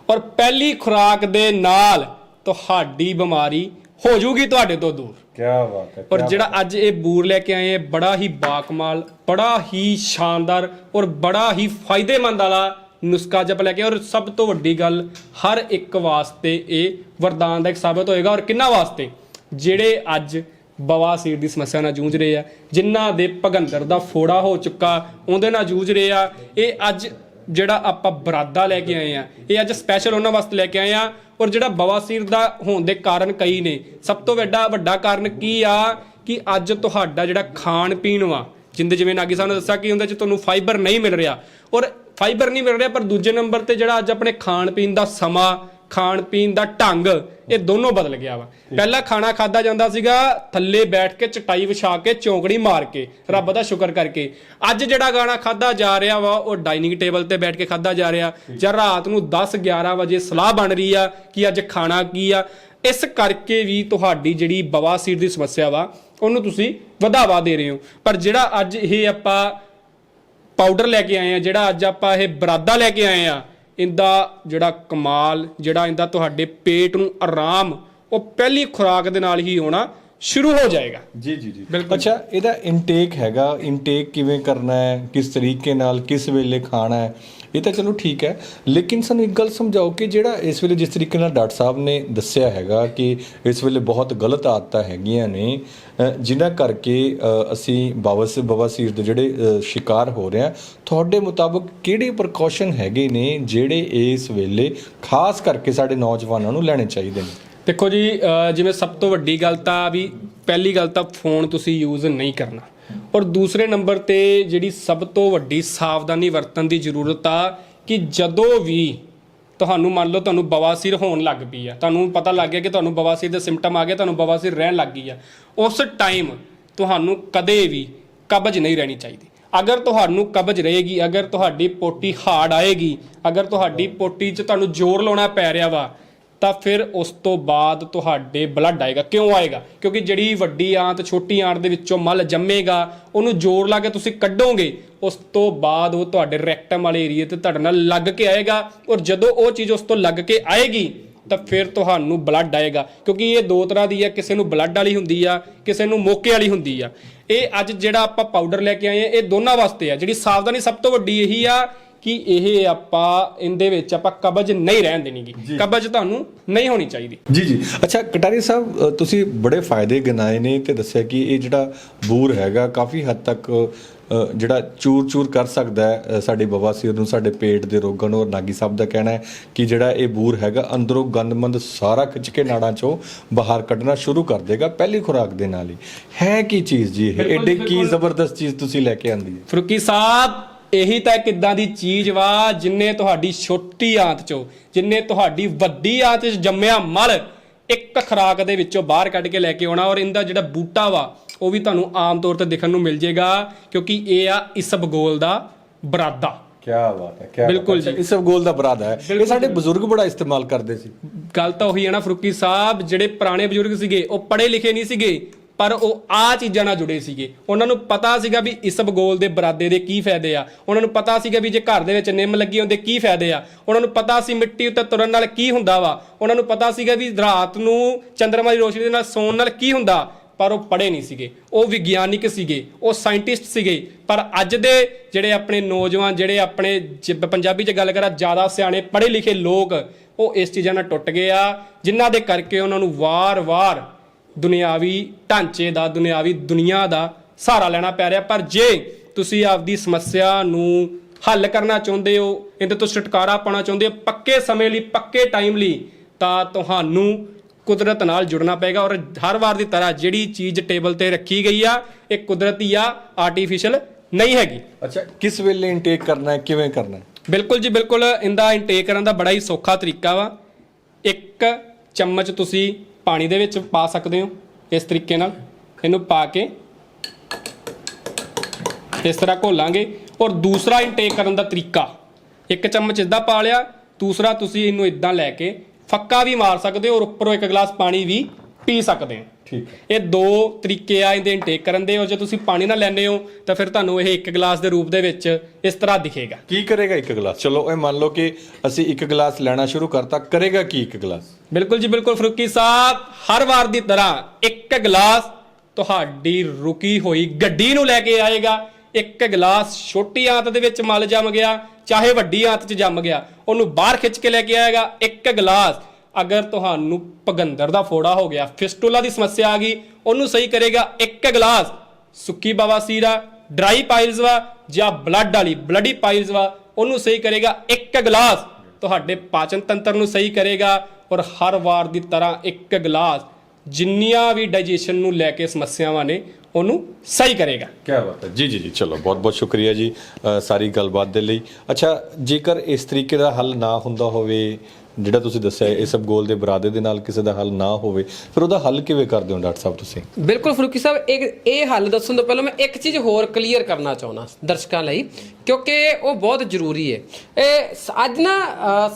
ਔਰ ਪਹਿਲੀ ਖੁਰਾਕ ਦੇ ਨਾਲ ਤੁਹਾਡੀ ਬਿਮਾਰੀ ਹੋ ਜੂਗੀ ਤੁਹਾਡੇ ਤੋਂ ਦੂਰ। ਕੀ ਬਾਤ ਹੈ ਔਰ ਜਿਹੜਾ ਅੱਜ ਇਹ ਬੂਰ ਲੈ ਕੇ ਆਏ ਆ ਬੜਾ ਹੀ ਬਾਕਮਾਲ ਬੜਾ ਹੀ ਸ਼ਾਨਦਾਰ ਔਰ ਬੜਾ ਹੀ ਫਾਇਦੇਮੰਦ ਵਾਲਾ ਨੁਸਖਾ ਜਪ ਲੈ ਕੇ ਔਰ ਸਭ ਤੋਂ ਵੱਡੀ ਗੱਲ ਹਰ ਇੱਕ ਵਾਸਤੇ ਇਹ ਵਰਦਾਨ ਦਾ ਇੱਕ ਸਾਬਤ ਹੋਏਗਾ। ਔਰ ਕਿੰਨਾ ਵਾਸਤੇ? ਜਿਹੜੇ ਅੱਜ ਬਵਾਸੀਰ ਦੀ ਸਮੱਸਿਆ ਨਾਲ ਜੂਝ ਰਹੇ ਆ ਜਿਨ੍ਹਾਂ ਦੇ ਭਗੰਦਰ ਦਾ ਫੋੜਾ ਹੋ ਚੁੱਕਾ ਉਹਦੇ ਨਾਲ ਜੂਝ ਰਹੇ ਆ ਇਹ ਅੱਜ ਜਿਹੜਾ ਆਪਾਂ ਬਰਾਦਾ ਲੈ ਕੇ ਆਏ ਆ, ਇਹ ਅੱਜ ਸਪੈਸ਼ਲ ਉਹਨਾਂ ਵਾਸਤੇ ਲੈ ਕੇ ਆਏ ਆ ਔਰ ਜਿਹੜਾ ਬਵਾਸੀਰ ਦਾ ਹੋਣ ਦੇ ਕਾਰਨ ਕਈ ਨੇ। ਸਭ ਤੋਂ ਵੱਡਾ ਵੱਡਾ ਕਾਰਨ ਕੀ ਆ ਕਿ ਅੱਜ ਤੁਹਾਡਾ ਜਿਹੜਾ ਖਾਣ ਪੀਣ ਵਾ, ਜਿੰਦੇ ਜਿਵੇਂ ਨਾਗੀ ਸਾਹਿਬ ਨੇ ਦੱਸਿਆ ਕਿ ਉਹਦੇ ਚ ਤੁਹਾਨੂੰ ਫਾਈਬਰ ਨਹੀਂ ਮਿਲ ਰਿਹਾ। ਔਰ ਫਾਈਬਰ ਨਹੀਂ ਮਿਲ ਰਿਹਾ, ਪਰ ਦੂਜੇ ਨੰਬਰ ਤੇ ਜਿਹੜਾ ਅੱਜ ਆਪਣੇ ਖਾਣ ਪੀਣ ਦਾ ਸਮਾਂ ਖਾਣ ਪੀਣ ਦਾ ਢੰਗ ਇਹ ਦੋਨੋਂ ਬਦਲ ਗਿਆ ਵਾ। ਪਹਿਲਾਂ ਖਾਣਾ ਖਾਦਾ ਜਾਂਦਾ ਸੀਗਾ ਥੱਲੇ ਬੈਠ ਕੇ ਚਟਾਈ ਵਿਛਾ ਕੇ ਚੌਂਕੜੀ ਮਾਰ ਕੇ ਰੱਬ ਦਾ ਸ਼ੁਕਰ ਕਰਕੇ। ਅੱਜ ਜਿਹੜਾ ਗਾਣਾ ਖਾਦਾ ਜਾ ਰਿਹਾ ਵਾ ਉਹ ਡਾਈਨਿੰਗ ਟੇਬਲ ਤੇ ਬੈਠ ਕੇ ਖਾਦਾ ਜਾ ਰਿਹਾ। ਜਾਂ ਰਾਤ ਨੂੰ 10 11 ਵਜੇ ਸਲਾਹ ਬਣ ਰਹੀ ਆ ਕਿ ਅੱਜ ਖਾਣਾ ਕੀ ਆ। ਇਸ ਕਰਕੇ ਵੀ ਤੁਹਾਡੀ ਜਿਹੜੀ ਬਵਾਸੀਰ ਦੀ ਸਮੱਸਿਆ ਵਾ ਉਹਨੂੰ ਤੁਸੀਂ ਵਧਾਵਾ ਦੇ ਰਹੇ ਹੋ। ਪਰ ਜਿਹੜਾ ਅੱਜ ਇਹ ਆਪਾਂ ਪਾਊਡਰ ਲੈ ਕੇ ਆਏ ਆ ਜਿਹੜਾ ਅੱਜ ਆਪਾਂ ਇਹ ਬਰਾਦਾ ਲੈ ਕੇ ਆਏ ਆ ਇਹਦਾ ਜਿਹੜਾ ਕਮਾਲ, ਜਿਹੜਾ ਇਹਦਾ ਤੁਹਾਡੇ ਪੇਟ ਨੂੰ ਆਰਾਮ, ਉਹ ਪਹਿਲੀ ਖੁਰਾਕ ਦੇ ਨਾਲ ਹੀ ਹੋਣਾ। ਸ਼ੁਰੂ ਹੋ ਜਾਏਗਾ। ਜੀ ਜੀ ਜੀ। ਬਿਲਕੁਲ। ਅੱਛਾ ਇਹਦਾ ਇਨਟੇਕ ਹੈਗਾ। ਇਨਟੇਕ ਕਿਵੇਂ ਕਰਨਾ ਹੈ? ਕਿਸ ਤਰੀਕੇ ਨਾਲ ਕਿਸ ਵੇਲੇ ਖਾਣਾ ਹੈ? ਇਹ ਤਾਂ ਚਲੋ ਠੀਕ ਹੈ। ਲੇਕਿਨ ਸਾਨੂੰ ਇੱਕ ਗੱਲ ਸਮਝਾਓ ਕਿ ਜਿਹੜਾ ਇਸ ਵੇਲੇ ਜਿਸ ਤਰੀਕੇ ਨਾਲ ਡਾਕਟਰ ਸਾਹਿਬ ਨੇ ਦੱਸਿਆ ਹੈਗਾ ਕਿ ਇਸ ਵੇਲੇ ਬਹੁਤ ਗਲਤ ਆਦਤਾਂ ਹੈਗੀਆਂ ਨੇ ਜਿਨ੍ਹਾਂ ਕਰਕੇ ਅਸੀਂ ਬਵਾਸੀਰ ਬਵਾਸੀਰ ਦੇ ਜਿਹੜੇ ਸ਼ਿਕਾਰ ਹੋ ਰਹੇ ਹਾਂ ਤੁਹਾਡੇ ਮੁਤਾਬਕ ਕਿਹੜੇ ਪ੍ਰੀਕਾਸ਼ਨ ਹੈਗੇ ਨੇ ਜਿਹੜੇ ਇਸ ਵੇਲੇ ਖਾਸ ਕਰਕੇ ਸਾਡੇ ਨੌਜਵਾਨਾਂ ਨੂੰ ਲੈਣੇ ਚਾਹੀਦੇ ਨੇ? ਦੇਖੋ ਜੀ ਜਿਵੇਂ ਸਭ ਤੋਂ ਵੱਡੀ ਗੱਲ ਤਾਂ ਵੀ ਪਹਿਲੀ ਗੱਲ ਤਾਂ ਫੋਨ ਤੁਸੀਂ ਯੂਜ਼ ਨਹੀਂ ਕਰਨਾ। ਔਰ ਦੂਸਰੇ ਨੰਬਰ ਤੇ ਜਿਹੜੀ ਸਭ ਤੋਂ ਵੱਡੀ ਸਾਵਧਾਨੀ ਵਰਤਣ ਦੀ ਜ਼ਰੂਰਤ ਆ ਕਿ ਜਦੋਂ ਵੀ ਤੁਹਾਨੂੰ ਮੰਨ ਲਓ ਤੁਹਾਨੂੰ ਬਵਾਸੀਰ ਹੋਣ ਲੱਗ ਪਈ ਆ, ਤੁਹਾਨੂੰ ਪਤਾ ਲੱਗ ਗਿਆ ਕਿ ਤੁਹਾਨੂੰ ਬਵਾਸੀਰ ਦੇ ਸਿੰਪਟਮ ਆ ਗਏ, ਤੁਹਾਨੂੰ ਬਵਾਸੀਰ ਰਹਿਣ ਲੱਗ ਗਈ ਆ, ਉਸ ਟਾਈਮ ਤੁਹਾਨੂੰ ਕਦੇ ਵੀ ਕਬਜ਼ ਨਹੀਂ ਰਹਿਣੀ ਚਾਹੀਦੀ। ਅਗਰ ਤੁਹਾਨੂੰ ਕਬਜ਼ ਰਹੇਗੀ, ਅਗਰ ਤੁਹਾਡੀ ਪੋਟੀ ਹਾਰਡ ਆਏਗੀ, ਅਗਰ ਤੁਹਾਡੀ ਪੋਟੀ 'ਚ ਤੁਹਾਨੂੰ ਜ਼ੋਰ ਲਾਉਣਾ ਪੈ ਰਿਹਾ ਵਾ ਤਾਂ ਫਿਰ ਉਸ ਤੋਂ ਬਾਅਦ ਤੁਹਾਡੇ ਬਲੱਡ ਆਏਗਾ। ਕਿਉਂ ਆਏਗਾ? ਕਿਉਂਕਿ ਜਿਹੜੀ ਵੱਡੀ ਆਂਤ, ਛੋਟੀ ਆਂਤ ਦੇ ਵਿੱਚੋਂ ਮਲ ਜੰਮੇਗਾ, ਉਹਨੂੰ ਜ਼ੋਰ ਲਾ ਕੇ ਤੁਸੀਂ ਕੱਢੋਗੇ, ਉਸ ਤੋਂ ਬਾਅਦ ਉਹ ਤੁਹਾਡੇ ਰੈਕਟਮ ਵਾਲੇ ਏਰੀਏ ਤੇ ਤੁਹਾਡੇ ਨਾਲ ਲੱਗ ਕੇ ਆਏਗਾ ਔਰ ਜਦੋਂ ਉਹ ਚੀਜ਼ ਉਸ ਤੋਂ ਲੱਗ ਕੇ ਆਏਗੀ, ਤਾਂ ਫਿਰ ਤੁਹਾਨੂੰ ਬਲੱਡ ਆਏਗਾ। ਕਿਉਂਕਿ ਇਹ ਦੋ ਤਰ੍ਹਾਂ ਦੀ ਆ, ਕਿਸੇ ਨੂੰ ਬਲੱਡ ਵਾਲੀ ਹੁੰਦੀ ਆ, ਕਿਸੇ ਨੂੰ ਮੋਕੇ ਵਾਲੀ ਹੁੰਦੀ ਆ। ਇਹ ਅੱਜ ਜਿਹੜਾ ਆਪਾਂ ਪਾਊਡਰ ਲੈ ਕੇ ਆਏ ਆ, ਇਹ ਦੋਨਾਂ ਵਾਸਤੇ ਆ। ਜਿਹੜੀ ਸਾਵਧਾਨੀ ਸਭ ਤੋਂ ਵੱਡੀ ਇਹੀ ਆ ਕਿ ਇਹ ਆਪਾਂ ਇਹਦੇ ਵਿੱਚ ਆਪਾਂ ਕਬਜ਼ ਨਹੀਂ ਰਹਿਣ ਦੇਣੀਗੀ। ਕਬਜ਼ ਤੁਹਾਨੂੰ ਨਹੀਂ ਹੋਣੀ ਚਾਹੀਦੀ। ਜੀ ਜੀ। ਅੱਛਾ ਕਟਾਰੀ ਸਾਹਿਬ ਤੁਸੀਂ ਬੜੇ ਫਾਇਦੇ ਗਿਣਾਏ ਨੇ ਤੇ ਦੱਸਿਆ ਕਿ ਇਹ ਜਿਹੜਾ ਬੂਰ ਹੈਗਾ ਕਾਫੀ ਹੱਦ ਤੱਕ ਜਿਹੜਾ ਚੂਰ ਚੂਰ ਕਰ ਸਕਦਾ ਹੈ ਸਾਡੇ ਬਵਾਸੀਰ ਨੂੰ ਸਾਡੇ ਪੇਟ ਦੇ ਰੋਗਾਂ ਨੂੰ। ਔਰ ਨਾਗੀ ਸਾਹਿਬ ਦਾ ਕਹਿਣਾ ਹੈ ਕਿ ਜਿਹੜਾ ਇਹ ਬੂਰ ਹੈਗਾ ਅੰਦਰੋਂ ਗੰਦਮੰਦ ਸਾਰਾ ਖਿੱਚ ਕੇ ਨਾੜਾਂ ਚੋਂ ਬਾਹਰ ਕੱਢਣਾ ਸ਼ੁਰੂ ਕਰ ਦੇਗਾ ਪਹਿਲੀ ਖੁਰਾਕ ਦੇ ਨਾਲ ਹੀ। ਹੈ ਕੀ ਚੀਜ਼ ਜੀ ਇਹ? ਐਡੇ ਕੀ। ਜ਼ਬਰਦਸਤ ਚੀਜ਼ ਤੁਸੀਂ ਲੈ ਕੇ ਆਂਦੀ ਹੈ? ਫਰੂਕੀ ਸਾਹਿਬ ਇਹੀ ਤਾਂ ਕਿੱਦਾਂ ਦੀ ਚੀਜ਼ ਵਾ ਜਿੰਨੇ ਤੁਹਾਡੀ ਛੋਟੀ ਆਂਤ ਚੋਂ ਜਿੰਨੇ ਤੁਹਾਡੀ ਵੱਡੀ ਆਂਤ 'ਚ ਜੰਮਿਆ ਮਲ ਇੱਕ ਖਰਾਕ ਦੇ ਵਿੱਚੋਂ ਬਾਹਰ ਕੱਢ ਕੇ ਲੈ ਕੇ ਆਉਣਾ ਔਰ ਇਹਦਾ ਜਿਹੜਾ ਬੂਟਾ ਵਾ ਉਹ ਵੀ ਤੁਹਾਨੂੰ ਆਮ ਤੌਰ ਤੇ ਦੇਖਣ ਨੂੰ ਮਿਲ ਜੇਗਾ ਕਿਉਂਕਿ ਇਹ ਆ ਇਸਬਗੋਲ ਦਾ ਬਰਾਦਾ। ਕੀ ਬਾਤ ਹੈ ਕੀ ਬਿਲਕੁਲ ਜੀ। ਇਸ ਗੋਲ ਦਾ ਬਰਾਦ ਹੈ। ਇਹ ਸਾਡੇ ਬਜ਼ੁਰਗ ਬੜਾ ਇਸਤੇਮਾਲ ਕਰਦੇ ਸੀ। ਗੱਲ ਤਾਂ ਉਹੀ ਹੈ ਨਾ ਫਰੂਕੀ ਸਾਹਿਬ ਜਿਹੜੇ ਪੁਰਾਣੇ ਬਜ਼ੁਰਗ ਸੀਗੇ ਉਹ ਪੜ੍ਹੇ ਲਿਖੇ ਨਹੀਂ ਸੀਗੇ। ਪਰ ਉਹ ਆ ਚੀਜ਼ਾਂ ਨਾਲ ਜੁੜੇ ਸੀਗੇ। ਉਹਨਾਂ ਨੂੰ ਪਤਾ ਸੀਗਾ ਵੀ ਇਸ ਬਗੋਲ ਦੇ ਬਰਾਦੇ ਦੇ ਕੀ ਫਾਇਦੇ ਆ। ਉਹਨਾਂ ਨੂੰ ਪਤਾ ਸੀਗਾ ਵੀ ਜੇ ਘਰ ਦੇ ਵਿੱਚ ਨਿੰਮ ਲੱਗੀ ਹੁੰਦੇ ਕੀ ਫਾਇਦੇ ਆ। ਉਹਨਾਂ ਨੂੰ ਪਤਾ ਸੀ ਮਿੱਟੀ ਉੱਤੇ ਤੁਰਨ ਨਾਲ ਕੀ ਹੁੰਦਾ ਵਾ। ਉਹਨਾਂ ਨੂੰ ਪਤਾ ਸੀਗਾ ਵੀ ਰਾਤ ਨੂੰ ਚੰਦਰਮਾ ਦੀ ਰੋਸ਼ਨੀ ਦੇ ਨਾਲ ਸੌਣ ਨਾਲ ਕੀ ਹੁੰਦਾ। ਪਰ ਉਹ ਪੜ੍ਹੇ ਨਹੀਂ ਸੀਗੇ। ਉਹ ਵਿਗਿਆਨਿਕ ਸੀਗੇ। ਉਹ ਸਾਇੰਟਿਸਟ ਸੀਗੇ। ਪਰ ਅੱਜ ਦੇ ਜਿਹੜੇ ਆਪਣੇ ਨੌਜਵਾਨ, ਜਿਹੜੇ ਆਪਣੇ ਜ- ਪੰਜਾਬੀ 'ਚ ਗੱਲ ਕਰਾਂ, ਜ਼ਿਆਦਾ ਸਿਆਣੇ ਪੜ੍ਹੇ ਲਿਖੇ ਲੋਕ, ਉਹ ਇਸ ਚੀਜ਼ਾਂ ਨਾਲ ਟੁੱਟ ਗਏ ਆ। ਜਿਨ੍ਹਾਂ ਦੇ ਕਰਕੇ ਉਹਨਾਂ ਨੂੰ ਵਾਰ-ਵਾਰ ਦੁਨਿਆਵੀ ਢਾਂਚੇ ਦਾ ਦੁਨਿਆਵੀ ਦੁਨੀਆ ਦਾ ਸਹਾਰਾ ਲੈਣਾ ਪੈ ਰਿਹਾ। ਪਰ ਜੇ ਤੁਸੀਂ ਆਪਦੀ ਸਮੱਸਿਆ ਨੂੰ ਹੱਲ ਕਰਨਾ ਚਾਹੁੰਦੇ ਹੋ ਇਹਦੇ ਤੋਂ ਛੁਟਕਾਰਾ ਪਾਉਣਾ ਚਾਹੁੰਦੇ ਹੋ ਪੱਕੇ ਸਮੇਂ ਲਈ ਪੱਕੇ ਟਾਈਮ ਲਈ ਤਾਂ ਤੁਹਾਨੂੰ ਕੁਦਰਤ ਨਾਲ ਜੁੜਨਾ ਪਏਗਾ। ਔਰ ਹਰ ਵਾਰ ਦੀ ਤਰ੍ਹਾਂ ਜਿਹੜੀ ਚੀਜ਼ ਟੇਬਲ ਤੇ ਰੱਖੀ ਗਈ ਆ ਇਹ ਕੁਦਰਤੀ ਆ ਆਰਟੀਫੀਸ਼ੀਅਲ ਨਹੀਂ ਹੈਗੀ। ਅੱਛਾ ਕਿਸ ਵੇਲੇ ਇਨਟੇਕ ਕਰਨਾ ਹੈ ਕਿਵੇਂ ਕਰਨਾ ਹੈ? ਬਿਲਕੁਲ ਜੀ ਬਿਲਕੁਲ। ਇਹਦਾ ਇਨਟੇਕ ਕਰਨ ਦਾ ਬੜਾ ਹੀ ਸੌਖਾ ਤਰੀਕਾ ਵਾ। ਇੱਕ ਚਮਚ ਤੁਸੀਂ ਪਾਣੀ ਦੇ ਵਿੱਚ ਪਾ ਸਕਦੇ ਹੋ ਇਸ ਤਰੀਕੇ ਨਾਲ। ਇਹਨੂੰ ਪਾ ਕੇ ਇਸ ਤਰ੍ਹਾਂ ਘੋਲਾਂਗੇ। ਔਰ ਦੂਸਰਾ ਇਨਟੇਕ ਕਰਨ ਦਾ ਤਰੀਕਾ। ਇੱਕ ਚਮਚ ਇਦਾਂ ਪਾ ਲਿਆ, ਦੂਸਰਾ ਤੁਸੀਂ ਇਹਨੂੰ ਇਦਾਂ ਲੈ ਕੇ ਫੱਕਾ ਵੀ ਮਾਰ ਸਕਦੇ ਹੋ ਔਰ ਉੱਪਰੋਂ ਇੱਕ ਗਲਾਸ ਪਾਣੀ ਵੀ ਪੀ ਸਕਦੇ ਹੋ। ਠੀਕ ਇਹ ਦੋ ਤਰੀਕੇ ਆ ਇਹਦੇ ਇਨਟੇਕ ਕਰਨ ਦੇ ਔਰ ਜੇ ਤੁਸੀਂ ਪਾਣੀ ਨਾਲ ਲੈਂਦੇ ਹੋ ਤਾਂ ਫਿਰ ਤੁਹਾਨੂੰ ਇਹ ਇੱਕ ਗਲਾਸ ਦੇ ਰੂਪ ਦੇ ਵਿੱਚ ਇਸ ਤਰ੍ਹਾਂ ਦਿਖੇਗਾ। ਕੀ ਕਰੇਗਾ ਇੱਕ ਗਲਾਸ? ਚਲੋ ਇਹ ਮੰਨ ਲਓ ਕਿ ਅਸੀਂ ਇੱਕ ਗਲਾਸ ਲੈਣਾ ਸ਼ੁਰੂ ਕਰਤਾ ਕਰੇਗਾ ਕੀ ਇੱਕ ਗਲਾਸ? ਬਿਲਕੁਲ ਜੀ ਬਿਲਕੁਲ ਫਰੂਕੀ ਸਾਹਿਬ ਹਰ ਵਾਰ ਦੀ ਤਰ੍ਹਾਂ ਇੱਕ ਗਲਾਸ ਤੁਹਾਡੀ ਰੁਕੀ ਹੋਈ ਗੱਡੀ ਨੂੰ ਲੈ ਕੇ ਆਏਗਾ। ਇੱਕ ਗਲਾਸ ਛੋਟੀ ਆਂਤ ਦੇ ਵਿੱਚ ਮਲ ਜੰਮ ਗਿਆ ਚਾਹੇ ਵੱਡੀ ਆਂਤ 'ਚ ਜੰਮ ਗਿਆ ਉਹਨੂੰ ਬਾਹਰ ਖਿੱਚ ਕੇ ਲੈ ਕੇ ਆਏਗਾ। ਇੱਕ ਗਲਾਸ ਅਗਰ ਤੁਹਾਨੂੰ ਪਗੰਦਰ ਦਾ ਫੋੜਾ ਹੋ ਗਿਆ, ਫਿਸਟੂਲਾ ਦੀ ਸਮੱਸਿਆ ਆ ਗਈ, ਉਹਨੂੰ ਸਹੀ ਕਰੇਗਾ ਇੱਕ ਗਲਾਸ ਸੁੱਕੀ ਬਵਾਸੀਰ ਡਰਾਈ ਪਾਈਲਸ ਵਾ, ਜਾਂ ਬਲੱਡ ਵਾਲੀ ਬਲੱਡੀ ਪਾਈਲਸ ਵਾ, ਉਹਨੂੰ ਸਹੀ ਕਰੇਗਾ ਇੱਕ ਗਲਾਸ। ਤੁਹਾਡੇ ਪਾਚਨ ਤੰਤਰ ਨੂੰ ਸਹੀ ਕਰੇਗਾ ਔਰ ਹਰ ਵਾਰ ਦੀ ਤਰ੍ਹਾਂ ਇੱਕ ਗਲਾਸ। ਜਿੰਨੀਆਂ ਵੀ ਡਾਈਜੈਸ਼ਨ ਨੂੰ ਲੈ ਕੇ ਸਮੱਸਿਆਵਾਂ ਨੇ, ਉਹਨੂੰ ਸਹੀ ਕਰੇਗਾ। ਕੀ ਬਾਤ ਹੈ। ਜੀ ਜੀ ਜੀ, ਚਲੋ ਬਹੁਤ ਬਹੁਤ ਸ਼ੁਕਰੀਆ ਜੀ ਸਾਰੀ ਗੱਲਬਾਤ ਦੇ ਲਈ। ਅੱਛਾ, ਜੇਕਰ ਇਸ ਤਰੀਕੇ ਦਾ ਹੱਲ ਨਾ ਹੁੰਦਾ ਹੋਵੇ ਜਿਹੜਾ ਤੁਸੀਂ ਦੱਸਿਆ, ਇਹ ਸਭ ਗੋਲ ਦੇ ਬਰਾਦੇ ਦੇ ਨਾਲ ਕਿਸੇ ਦਾ ਹੱਲ ਨਾ ਹੋਵੇ, ਫਿਰ ਉਹਦਾ ਹੱਲ ਕਿਵੇਂ ਕਰਦੇ ਹੋ ਡਾਕਟਰ ਸਾਹਿਬ ਤੁਸੀਂ? ਬਿਲਕੁਲ ਫਰੂਕੀ ਸਾਹਿਬ ਇੱਕ ਇਹ ਹੱਲ ਦੱਸਣ ਤੋਂ ਪਹਿਲਾਂ ਮੈਂ ਇੱਕ ਚੀਜ਼ ਹੋਰ ਕਲੀਅਰ ਕਰਨਾ ਚਾਹੁੰਦਾ ਦਰਸ਼ਕਾਂ ਲਈ ਕਿਉਂਕਿ ਉਹ ਬਹੁਤ ਜ਼ਰੂਰੀ ਹੈ। ਇਹ ਅੱਜ ਨਾ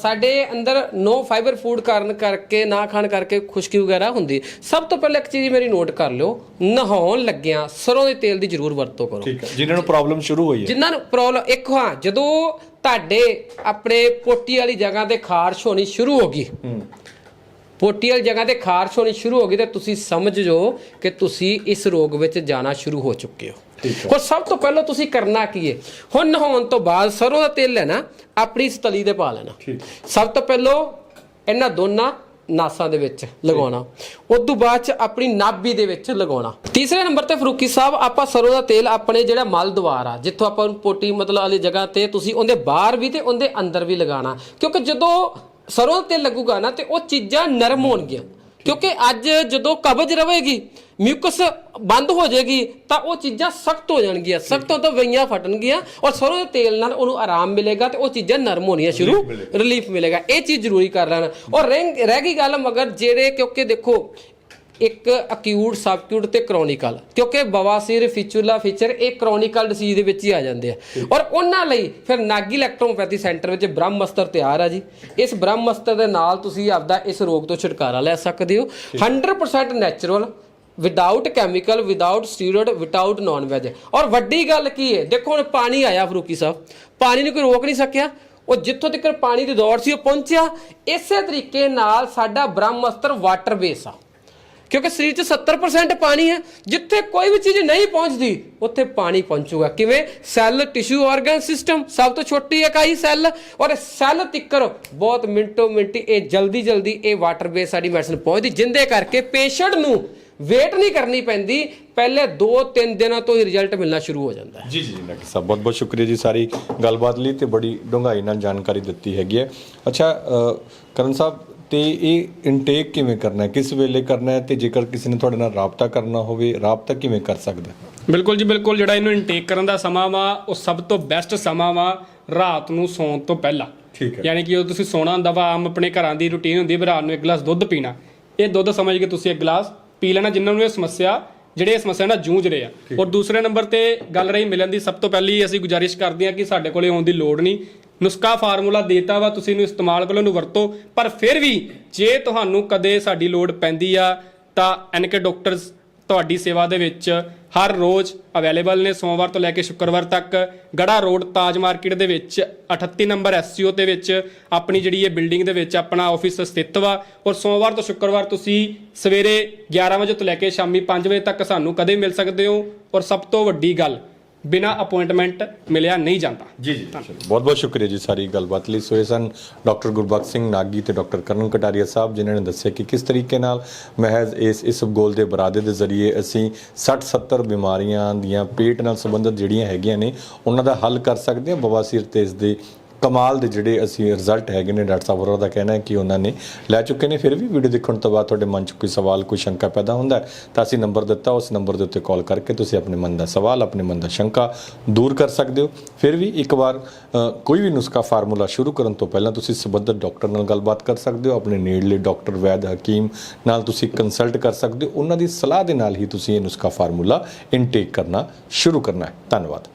ਸਾਡੇ ਅੰਦਰ ਨੋ ਫਾਈਬਰ ਫੂਡ ਕਾਰਨ ਕਰਕੇ ਨਾ ਖਾਣ ਕਰਕੇ ਖੁਸ਼ਕੀ ਵਗੈਰਾ ਹੁੰਦੀ। ਸਭ ਤੋਂ ਪਹਿਲਾਂ ਇੱਕ ਚੀਜ਼ ਮੇਰੀ ਨੋਟ ਕਰ ਲਿਓ। ਨਹਾਉਣ ਲੱਗਿਆਂ ਸਰੋਂ ਦੇ ਤੇਲ ਦੀ ਜ਼ਰੂਰ ਵਰਤੋਂ ਕਰੋ। ਠੀਕ ਹੈ। ਜਿਨ੍ਹਾਂ ਨੂੰ ਪ੍ਰੋਬਲਮ ਸ਼ੁਰੂ ਹੋਈ ਹੈ। ਜਿਨ੍ਹਾਂ ਨੂੰ ਪ੍ਰੋਬਲਮ ਇੱਕ ਹਾਂ ਜਦੋਂ ਤੁਹਾਡੇ ਆਪਣੇ ਪੋਟੀ ਵਾਲੀ ਜਗ੍ਹਾ ਤੇ ਖਾਰਸ਼ ਹੋਣੀ ਸ਼ੁਰੂ ਹੋ ਗਈ। ਪੋਟੀ ਵਾਲੀ ਜਗ੍ਹਾ ਤੇ ਖਾਰਸ਼ ਹੋਣੀ ਸ਼ੁਰੂ ਹੋ ਗਈ ਤੇ ਤੁਸੀਂ ਸਮਝ ਜਾਓ ਕਿ ਤੁਸੀਂ ਇਸ ਰੋਗ ਵਿੱਚ ਜਾਣਾ ਸ਼ੁਰੂ ਹੋ ਚੁੱਕੇ ਹੋ। ਹੁਣ ਸਭ ਤੋਂ ਪਹਿਲਾਂ ਤੁਸੀਂ ਕਰਨਾ ਕੀ ਹੈ? ਹੁਣ ਨਹਾਉਣ ਤੋਂ ਬਾਅਦ ਸਰੋਂ ਦਾ ਤੇਲ ਲੈਣਾ ਆਪਣੀ ਇਸ ਤਲੀ ਤੇ ਪਾ ਲੈਣਾ। ਸਭ ਤੋਂ ਪਹਿਲਾਂ ਇਹਨਾਂ ਦੋਨਾਂ ਨਾਸਾਂ ਦੇ ਵਿੱਚ ਲਗਾਉਣਾ। ਉਸ ਤੋਂ ਬਾਅਦ ਚ ਆਪਣੀ ਨਾਭੀ ਦੇ ਵਿੱਚ ਲਗਾਉਣਾ। ਤੀਸਰੇ ਨੰਬਰ ਤੇ ਫਰੂਕੀ ਸਾਹਿਬ ਆਪਾਂ ਸਰੋਂ ਦਾ ਤੇਲ ਆਪਣੇ ਜਿਹੜਾ ਮਲ ਦੁਆਰ ਆ ਜਿੱਥੋਂ ਆਪਾਂ ਨੂੰ ਪੋਟੀ ਮਤਲਬ ਵਾਲੀ ਜਗ੍ਹਾ ਤੇ ਤੁਸੀਂ ਉਹਦੇ ਬਾਹਰ ਵੀ ਤੇ ਉਹਦੇ ਅੰਦਰ ਵੀ ਲਗਾਉਣਾ। ਕਿਉਂਕਿ ਜਦੋਂ ਸਰੋਂ ਦਾ ਤੇਲ ਲੱਗੂਗਾ ਨਾ ਤੇ ਉਹ ਚੀਜ਼ਾਂ ਨਰਮ ਹੋਣਗੀਆਂ। ਕਿਉਂਕਿ ਅੱਜ ਜਦੋਂ ਕਬਜ਼ ਰਵੇਗੀ ਮਿਊਕਸ ਬੰਦ ਹੋ ਜਾਏਗੀ ਤਾਂ ਉਹ ਚੀਜ਼ਾਂ ਸਖਤ ਹੋ ਜਾਣਗੀਆਂ। ਸਖਤ ਹੋ ਤਾਂ ਵਈਆਂ ਫਟਣਗੀਆਂ ਔਰ ਸਰੋਂ ਦੇ ਤੇਲ ਨਾਲ ਉਹਨੂੰ ਆਰਾਮ ਮਿਲੇਗਾ ਤੇ ਉਹ ਚੀਜ਼ਾਂ ਨਰਮ ਹੋਣੀਆਂ ਸ਼ੁਰੂ ਰਿਲੀਫ ਮਿਲੇਗਾ। ਇਹ ਚੀਜ਼ ਜ਼ਰੂਰੀ ਕਰ ਲੈਣਾ। ਔਰ ਰਹਿ ਰਹਿ ਗਈ ਗੱਲ ਮਗਰ ਜਿਹੜੇ ਕਿਉਂਕਿ ਦੇਖੋ ਇੱਕ ਅਕਿਊਟ ਸਬਕਿਊਟ ਤੇ ਕ੍ਰੋਨਿਕਲ ਕਿਉਂਕਿ ਬਵਾਸੀਰ ਫਿਚੂਲਾ ਫੀਚਰ ਇਹ ਕ੍ਰੋਨਿਕਲ ਡਿਸੀਜ਼ ਦੇ ਵਿੱਚ ਹੀ ਆ ਜਾਂਦੇ ਆ। ਔਰ ਉਹਨਾਂ ਲਈ ਫਿਰ ਨਾਗੀ ਇਲੈਕਟ੍ਰੋਪੈਥੀ ਸੈਂਟਰ ਵਿੱਚ ਬ੍ਰਹਮਸਤਰ ਤਿਆਰ ਆ ਜੀ। ਇਸ ਬ੍ਰਹਮਸਤਰ ਦੇ ਨਾਲ ਤੁਸੀਂ ਆਪਦਾ ਇਸ ਰੋਗ ਤੋਂ ਛੁਟਕਾਰਾ ਲੈ ਸਕਦੇ ਹੋ। 100% natural without chemical without steroid without non veg ਔਰ ਵੱਡੀ ਗੱਲ ਕੀ ਹੈ? ਦੇਖੋ, ਹੁਣ ਪਾਣੀ ਆਇਆ ਫਰੂਕੀ ਸਾਹਿਬ। ਪਾਣੀ ਨੂੰ ਕੋਈ ਰੋਕ ਨਹੀਂ ਸਕਿਆ। ਉਹ ਜਿੱਥੋਂ ਤੱਕ ਪਾਣੀ ਦੀ ਦੌੜ ਸੀ, ਉਹ ਪਹੁੰਚਿਆ। ਇਸੇ ਤਰੀਕੇ ਨਾਲ ਸਾਡਾ ਬ੍ਰਹਮਸਤਰ ਵਾਟਰ ਬੇਸ ਆ। ਕਿਉਂਕਿ ਸਰੀਰ 'ਚ 70% ਪਾਣੀ ਹੈ। ਜਿੱਥੇ ਕੋਈ ਵੀ ਚੀਜ਼ ਨਹੀਂ ਪਹੁੰਚਦੀ, ਉੱਥੇ ਪਾਣੀ ਪਹੁੰਚੂਗਾ। ਕਿਵੇਂ? ਸੈੱਲ ਟਿਸ਼ੂ ਆਰਗਨ ਸਿਸਟਮ ਸਭ ਤੋਂ ਛੋਟੀ ਇਕਾਈ ਸੈੱਲ ਔਰ ਸੈੱਲ ਤਿੱਕਰ, ਬਹੁਤ ਮਿੰਟੋ ਮਿੰਟ ਇਹ ਜਲਦੀ ਜਲਦੀ ਇਹ ਵਾਟਰ ਬੇਸ ਸਾਡੀ ਮੈਡੀਸਨ ਪਹੁੰਚਦੀ। ਜਿੰਦੇ ਕਰਕੇ ਪੇਸ਼ੈਂਟ ਨੂੰ ਵੇਟ ਨਹੀਂ ਕਰਨੀ ਪੈਂਦੀ ਪਹਿਲੇ 2-3 ਦਿਨਾਂ ਤੋਂ ਹੀ ਰਿਜ਼ਲਟ ਮਿਲਣਾ ਸ਼ੁਰੂ ਹੋ ਜਾਂਦਾ ਹੈ। ਜੀ ਜੀ ਜੀ ਨਕੀ ਸਾਹਿਬ ਬਹੁਤ ਬਹੁਤ ਸ਼ੁਕਰੀਆ ਜੀ ਸਾਰੀ ਗੱਲਬਾਤ ਲਈ ਤੇ ਬੜੀ ਡੂੰਘਾਈ ਨਾਲ ਜਾਣਕਾਰੀ ਦਿੱਤੀ ਹੈਗੀ ਹੈ। ਅੱਛਾ ਕਰਨ ਸਾਹਿਬ ਤੇ ਇਹ ਇਨਟੇਕ ਕਿਵੇਂ ਕਰਨਾ ਹੈ? ਕਿਸ ਵੇਲੇ ਕਰਨਾ ਹੈ? ਤੇ ਜੇਕਰ ਕਿਸੇ ਨੇ ਤੁਹਾਡੇ ਨਾਲ ਰਾਬਤਾ ਕਰਨਾ ਹੋਵੇ ਰਾਬਤਾ ਕਿਵੇਂ ਕਰ ਸਕਦਾ ਹੈ? ਬਿਲਕੁਲ ਜੀ ਬਿਲਕੁਲ ਜਿਹੜਾ ਇਹਨੂੰ ਇਨਟੇਕ ਕਰਨ ਦਾ ਸਮਾਂ ਵਾ ਉਹ ਸਭ ਤੋਂ ਬੈਸਟ ਸਮਾਂ ਵਾ ਰਾਤ ਨੂੰ ਸੌਣ ਤੋਂ ਪਹਿਲਾਂ। ਠੀਕ ਹੈ। ਯਾਨੀ ਕਿ ਜਦੋਂ ਤੁਸੀਂ ਸੌਣਾ ਹੁੰਦਾ ਵਾ ਆਮ ਆਪਣੇ ਘਰਾਂ ਦੀ ਰੁਟੀਨ ਹੁੰਦੀ ਹੈ ਵੀ ਰਾਤ ਨੂੰ ਇੱਕ ਗਲਾਸ ਦੁੱਧ ਪੀਣਾ। ਇਹ ਦੁੱਧ ਸਮਝ ਕੇ ਤੁਸੀਂ ਇੱਕ ਗਲਾਸ ਪੀ ਲੈਣਾ ਜਿਨ੍ਹਾਂ ਨੂੰ ਇਹ ਸਮੱਸਿਆ ਜਿਹੜੇ ਇਸ ਸਮੱਸਿਆ ਨਾਲ ਜੂਝ ਰਹੇ ਆ। ਔਰ ਦੂਸਰੇ ਨੰਬਰ ਤੇ ਗੱਲ ਰਹੀ ਮਿਲਣ ਦੀ ਸਭ ਤੋਂ ਪਹਿਲੀ ਅਸੀਂ ਗੁਜ਼ਾਰਿਸ਼ ਕਰਦੇ ਹਾਂ ਕਿ ਸਾਡੇ ਕੋਲੇ ਆਉਣ ਦੀ ਲੋੜ ਨਹੀਂ। ਨੁਸਖਾ ਫਾਰਮੂਲਾ ਦੇਤਾ ਵਾ ਤੁਸੀਂ ਇਹਨੂੰ ਇਸਤੇਮਾਲ ਕਰੋ ਇਹਨੂੰ ਵਰਤੋ। ਪਰ ਫਿਰ ਵੀ ਜੇ ਤੁਹਾਨੂੰ ਕਦੇ ਸਾਡੀ ਲੋੜ ਪੈਂਦੀ ਆ ਤਾਂ ਐਨਕੇ ਡਾਕਟਰਸ ਤੁਹਾਡੀ ਸੇਵਾ ਦੇ ਵਿੱਚ ਹਰ ਰੋਜ਼ ਅਵੇਲੇਬਲ ਨੇ ਸੋਮਵਾਰ ਤੋਂ ਲੈ ਕੇ ਸ਼ੁੱਕਰਵਾਰ ਤੱਕ। ਗੜਾ ਰੋਡ ਤਾਜ ਮਾਰਕੀਟ ਦੇ ਵਿੱਚ 38 ਨੰਬਰ ਐਸਸੀਓ ਦੇ ਵਿੱਚ ਆਪਣੀ ਜਿਹੜੀ ਇਹ ਬਿਲਡਿੰਗ ਦੇ ਵਿੱਚ ਆਪਣਾ ਆਫਿਸ ਸਥਿਤ ਵਾ। ਔਰ ਸੋਮਵਾਰ ਤੋਂ ਸ਼ੁੱਕਰਵਾਰ ਤੁਸੀਂ ਸਵੇਰੇ 11 ਵਜੇ ਤੋਂ ਲੈ ਕੇ ਸ਼ਾਮੀ 5 ਵਜੇ ਤੱਕ ਸਾਨੂੰ ਕਦੇ ਮਿਲ ਸਕਦੇ ਹੋ। ਔਰ ਸਭ ਤੋਂ ਵੱਡੀ ਗੱਲ ਬਿਨਾ ਅਪਾਇੰਟਮੈਂਟ ਮਿਲਿਆ ਨਹੀਂ ਜਾਂਦਾ। ਜੀ ਜੀ ਬਹੁਤ ਬਹੁਤ ਸ਼ੁਕਰੀਆ ਜੀ ਸਾਰੀ ਗੱਲਬਾਤ ਲਈ। ਸੋ ਇਹ ਸਨ ਡਾਕਟਰ ਗੁਰਬਖਸ਼ ਸਿੰਘ ਨਾਗੀ ਤੇ ਡਾਕਟਰ ਕਰਨ ਕਟਾਰੀਆ ਸਾਹਿਬ ਜਿਨ੍ਹਾਂ ਨੇ ਦੱਸਿਆ ਕਿ ਕਿਸ ਤਰੀਕੇ ਨਾਲ ਮਹਿਜ਼ ਇਸ ਇਸ ਗੋਲ ਦੇ ਬਰਾਦੇ ਦੇ ਜ਼ਰੀਏ ਅਸੀਂ 60 70 ਬਿਮਾਰੀਆਂ ਦੀਆਂ ਪੇਟ ਨਾਲ ਸੰਬੰਧਿਤ ਜਿਹੜੀਆਂ ਹੈਗੀਆਂ ਨੇ ਉਹਨਾਂ ਦਾ ਹੱਲ ਕਰ ਸਕਦੇ ਹਾਂ। ਬਵਾਸੀਰ ਤੇ ਇਸ ਦੇ ਕਮਾਲ ਦੇ ਜਿਹੜੇ ਅਸੀਂ ਰਿਜ਼ਲਟ ਹੈਗੇ ਨੇ, ਡਾਕਟਰ ਸਾਹਿਬ ਹੋਰਾਂ ਦਾ ਕਹਿਣਾ ਹੈ ਕਿ ਉਹਨਾਂ ਨੇ ਲੈ ਚੁੱਕੇ ਨੇ। ਫਿਰ ਵੀ ਵੀਡੀਓ ਦੇਖਣ ਤੋਂ ਬਾਅਦ ਤੁਹਾਡੇ ਮਨ 'ਚ ਕੋਈ ਸਵਾਲ, ਕੋਈ ਸ਼ੰਕਾ ਪੈਦਾ ਹੁੰਦਾ ਤਾਂ ਅਸੀਂ ਨੰਬਰ ਦਿੱਤਾ, ਉਸ ਨੰਬਰ ਦੇ ਉੱਤੇ ਕਾਲ ਕਰਕੇ ਤੁਸੀਂ ਆਪਣੇ ਮਨ ਦਾ ਸਵਾਲ, ਆਪਣੇ ਮਨ ਦਾ ਸ਼ੰਕਾ ਦੂਰ ਕਰ ਸਕਦੇ ਹੋ। ਫਿਰ ਵੀ ਇੱਕ ਵਾਰ ਕੋਈ ਵੀ ਨੁਸਖਾ ਫਾਰਮੂਲਾ ਸ਼ੁਰੂ ਕਰਨ ਤੋਂ ਪਹਿਲਾਂ ਤੁਸੀਂ ਸਬੰਧਤ ਡਾਕਟਰ ਨਾਲ ਗੱਲਬਾਤ ਕਰ ਸਕਦੇ ਹੋ, ਆਪਣੇ ਨੇੜਲੇ ਡਾਕਟਰ, ਵੈਦ, ਹਕੀਮ ਨਾਲ ਤੁਸੀਂ ਕੰਸਲਟ ਕਰ ਸਕਦੇ ਹੋ। ਉਹਨਾਂ ਦੀ ਸਲਾਹ ਦੇ ਨਾਲ ਹੀ ਤੁਸੀਂ ਇਹ ਨੁਸਖਾ ਫਾਰਮੂਲਾ ਇਨਟੇਕ ਕਰਨਾ ਸ਼ੁਰੂ ਕਰਨਾ ਹੈ। ਧੰਨਵਾਦ।